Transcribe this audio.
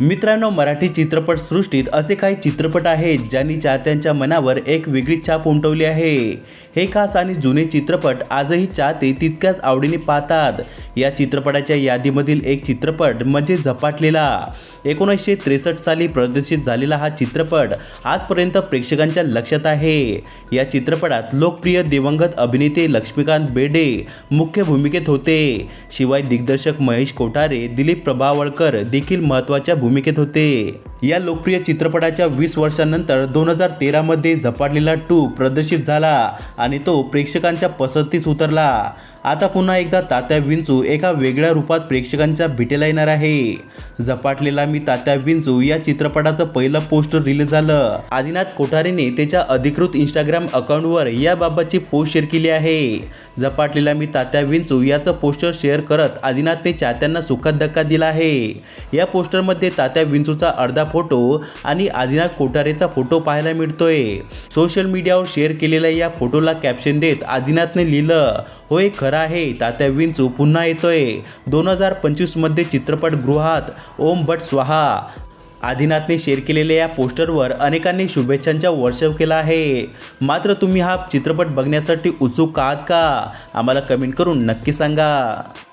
मित्रांनो मराठी चित्रपटसृष्टीत असे काही चित्रपट आहेत ज्यांनी चाहत्यांच्या मनावर एक वेगळी छाप उमटवली आहे. हे खास आणि जुने चित्रपट आजही चाहते तितक्याच आवडीने पाहतात. या चित्रपटाच्या यादीमधील एक चित्रपट म्हणजे झपाटलेला. एकोणीसशे त्रेसष्ट साली प्रदर्शित झालेला हा चित्रपट आजपर्यंत प्रेक्षकांच्या लक्षात आहे. या चित्रपटात लोकप्रिय दिवंगत अभिनेते लक्ष्मीकांत बेडे मुख्य भूमिकेत होते. शिवाय दिग्दर्शक महेश कोठारे दिलीप प्रभावळकर देखील महत्त्वाच्या भूमिकेत होते. या लोकप्रिय चित्रपटाच्या वीस वर्षांनंतर दोन हजार तेरामध्ये झपाटलेला टू प्रदर्शित झाला आणि तो प्रेक्षकांच्या पसंतीस उतरला. आता पुन्हा एकदा तात्या विंचू एका वेगळ्या रूपात प्रेक्षकांच्या भेटेला येणार आहे. झपाटलेला मी तात्या विंचू या चित्रपटाचं पहिलं पोस्टर रिलीज झालं. आदिनाथ कोठारेने त्याच्या अधिकृत इंस्टाग्राम अकाउंटवर याबाबतची पोस्ट शेअर केली आहे. झपाटलेला मी तात्या विंचू याचं पोस्टर शेअर करत आदिनाथने चाहत्यांना सुखद धक्का दिला आहे. या पोस्टरमध्ये तात्या विंचूचा अर्धा फोटो आणि आदिनाथ कोठारेचा फोटो पाहायला मिळतोय. सोशल मीडियावर शेअर केलेल्या या फोटोला कॅप्शन देत आदिनाथने लिहिलं होय खरं आहे. तात्या विंचू पुन्हा येतोय. दोन हजार पंचवीसमध्ये चित्रपटगृहात ओम भट स्वाहा. आदिनाथने शेअर केलेल्या या पोस्टरवर अनेकांनी शुभेच्छांचा वर्षाव केला आहे. मात्र तुम्ही हा चित्रपट बघण्यासाठी उत्सुक आहात का? आम्हाला कमेंट करून नक्की सांगा.